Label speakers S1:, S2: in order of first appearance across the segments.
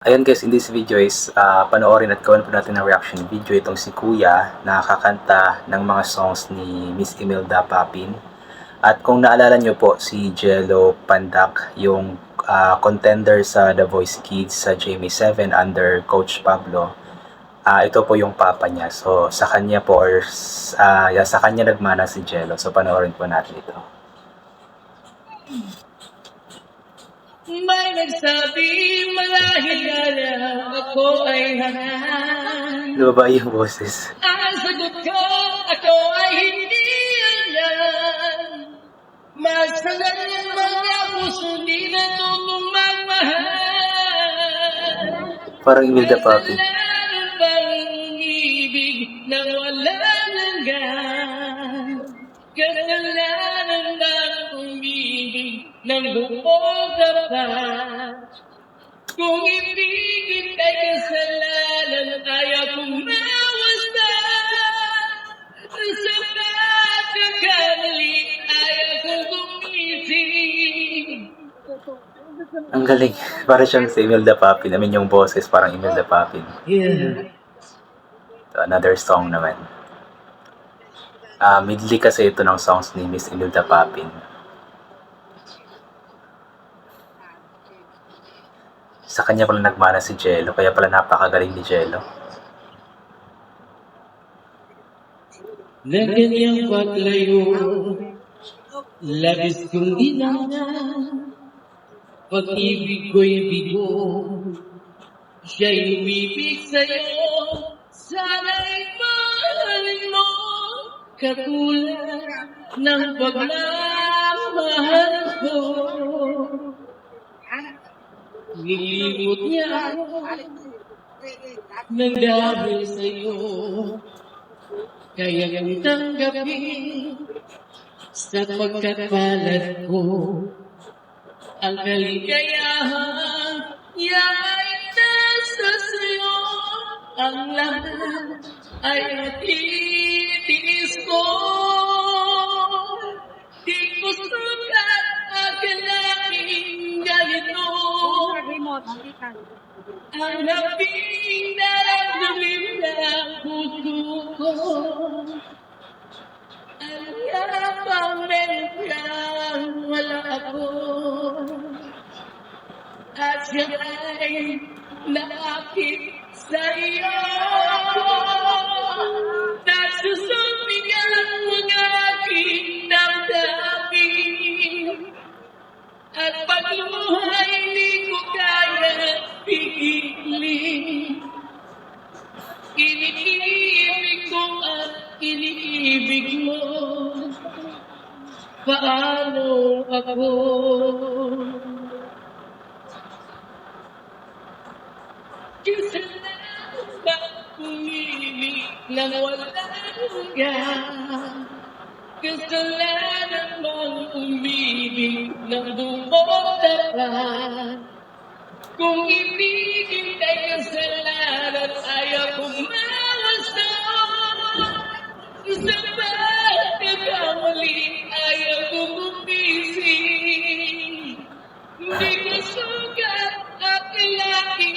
S1: Ayun guys, in this video is ah, panoorin at gawin po natin ng reaction video itong si Kuya na kakanta ng mga songs ni Miss Imelda Papin. At kung naalala nyo po si Jello Pandak, yung ah, contender sa The Voice Kids sa Jamie 7 under Coach Pablo. Ah, ito po yung papa niya. So sa kanya po or yeah, sa kanya nagmana si Jello. So panoorin po natin ito.
S2: May nagsabi marahil na ako ay hanan
S1: Lumaba yung boses.
S2: Ang sagot ko, ako ay hindi alam Masalan ng mga puso di natutong magmahal
S1: Parang Imelda Papin.
S2: Kasalanan bang ibig na wala ng gan Kasalanan bang umibig ng buong dapat Kung ibigin kay kasalanan ay akong nawasta Sa pagkakamali ay akong gumising
S1: Ang galing. Para siyang si Imelda Papin. I mean, yung boses parang Imelda Papin.
S2: Yeah.
S1: So, another song naman. Ah, midli kasi ito ng songs ni Miss Imelda Papin. Sa kanya pala nagmana si Jello, kaya pala napakagaling ni Jello.
S2: Na kanyang paglayo, labis kong dinangan. Pag-ibig ko'y bigo, siya'y umibig sa'yo. Sana'y mahalin mo, katulad ng pagmamahal ko. Nilimot niya ng dahil sa'yo. Kaya kang tanggapin sa pagkakalat ko. Ang kaligayahan ay nasa sa'yo. Ang lahat ay natitiis ko. Di ko sukat akalaing ganito. Ang labing naramdamin ng Iniibig ko at iniibig mo Paano ako? Kasalanan ba umibig nang walang hanggan? Kasalanan bang umibig ng dumadapat? Kung ibigin kay kasalanan ay ako mawasa Sa pagkakamali ay ako gumising Hindi ko sugat at kailangan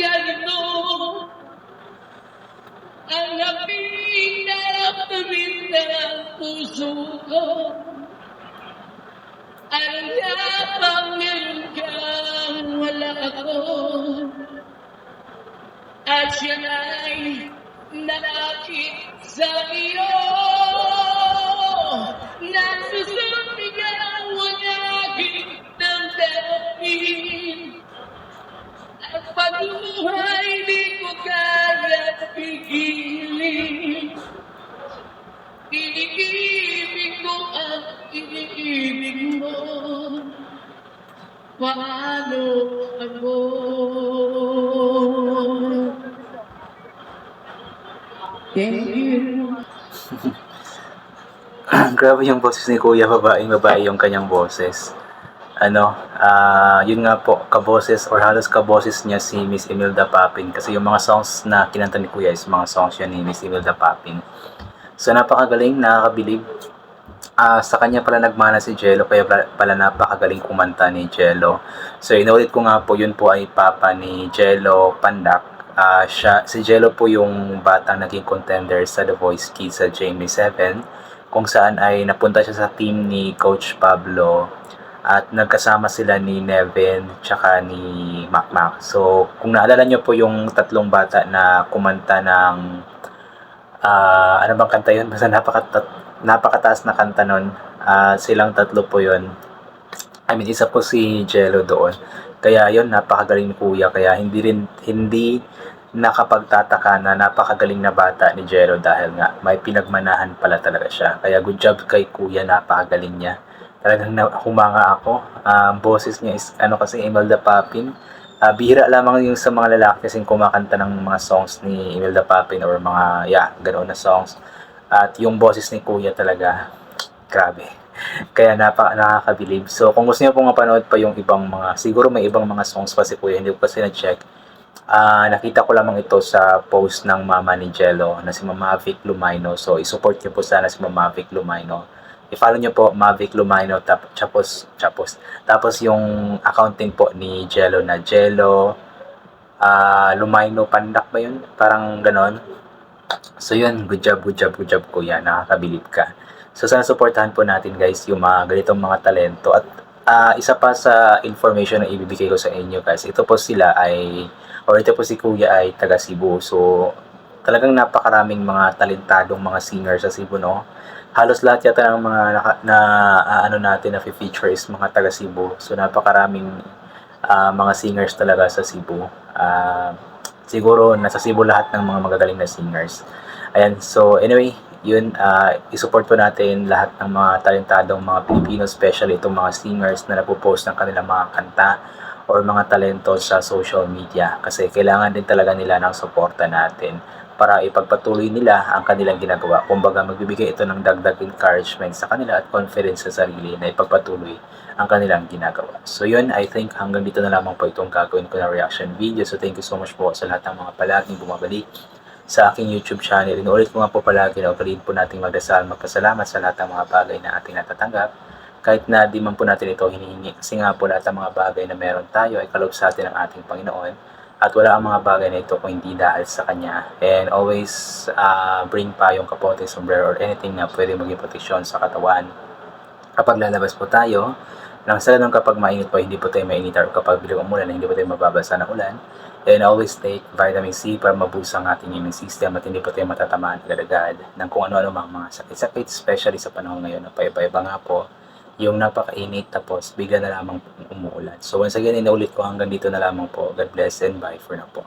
S2: ganito Ang labing naramdamin ng puso ko Ang yapang meron kang wala ako Iniibig ko at iniibig mo Paano ako? Thank you.
S1: Grabe yung boses ni Kuya, babaeng babae yung kanyang boses. Ano, ah, yun nga po, kaboses or halos kaboses niya si Miss Imelda Papin kasi yung mga songs na kinanta ni Kuya is mga songs yan ni Miss Imelda Papin. So napakagaling, nakakabilib. Ah, sa kanya pala nagmana si Jello kaya pala, napakagaling kumanta ni Jello. So inulit ko nga po yun po ay papa ni Jello Pandak. Ah, siya si Jello po yung batang naging contender sa The Voice Kids sa Jamie 7 kung saan ay napunta siya sa team ni Coach Pablo at nagkasama sila ni Nevin tsaka ni Macmac. So kung naalala nyo po yung tatlong bata na kumanta ng ah ano bang kanta yun? Basta napakatat napakataas na kanta nun. Ah, silang tatlo po yun. I mean, isa po si Jello doon. Kaya yun, napakagaling ni Kuya. Kaya hindi rin, hindi nakapagtataka na napakagaling na bata ni Jello dahil nga may pinagmanahan pala talaga siya. Kaya good job kay Kuya, napakagaling niya. Talagang humanga ako. Ang boses niya is, ano kasi, Imelda Papin. Ah, bihira lamang yung sa mga lalaki kasing kumakanta ng mga songs ni Imelda Papin or mga, yeah, ganoon na songs. At yung boses ni Kuya talaga, grabe. Kaya napaka nakakabilib. So, kung gusto niyo pong mapanood pa yung ibang mga, siguro may ibang mga songs pa si Kuya, hindi ko kasi na-check. Ah, nakita ko lamang ito sa post ng mama ni Jello na si Mama Vic Lumaino. So, isupport niyo po sana si Mama Vic Lumaino. I-follow niyo po Mavic Lumaino tap, tapos tapos tapos yung accounting po ni Jello na Jello ah Lumaino Pandak ba yun? Parang ganon. So yun, good job, good job, good job kuya. Nakakabilib ka. So sana supportahan po natin guys yung mga ganitong mga talento. At ah, isa pa sa information na ibibigay ko sa inyo guys. Ito po sila ay, or ito po si kuya ay taga Cebu. So talagang napakaraming mga talentadong mga singer sa Cebu no. Halos lahat yata ng mga naka- na, ah, ano natin na feature is mga taga Cebu. So napakaraming ah, mga singers talaga sa Cebu. Ah, siguro nasa Cebu lahat ng mga magagaling na singers. Ayan, so anyway, yun, ah, isupport po natin lahat ng mga talentadong mga Pilipino, especially itong mga singers na nagpo-post ng kanilang mga kanta or mga talento sa social media kasi kailangan din talaga nila ng suporta natin para ipagpatuloy nila ang kanilang ginagawa. Kumbaga, magbibigay ito ng dagdag encouragement sa kanila at confidence sa sarili na ipagpatuloy ang kanilang ginagawa. So yun, I think hanggang dito na lamang po itong gagawin ko na reaction video. So thank you so much po sa lahat ng mga palaging bumabalik sa aking YouTube channel. Inuulit ko nga po palagi na ugaliin po nating magdasal, magpasalamat sa lahat ng mga bagay na ating natatanggap. Kahit na di man po natin ito hinihingi. Kasi nga po lahat ng mga bagay na meron tayo ay kaloob sa atin ng ating Panginoon. At wala ang mga bagay na ito kung hindi dahil sa Kanya. And always uh, bring pa yung kapote, sombrero, or anything na pwede maging proteksyon sa katawan. Kapag lalabas po tayo, nang sa ganun kapag mainit po, hindi po tayo mainit or kapag bilang umulan, hindi po tayo mababasa ng ulan. And always take vitamin C para mabusa ang ating immune system at hindi po tayo matatamaan agad-agad ng kung ano-ano mga, mga sakit-sakit, especially sa panahon ngayon na paiba-iba nga po yung napakainit tapos bigla na lamang umuulan. So once again, inaulit ko hanggang dito na lamang po. God bless and bye for now po.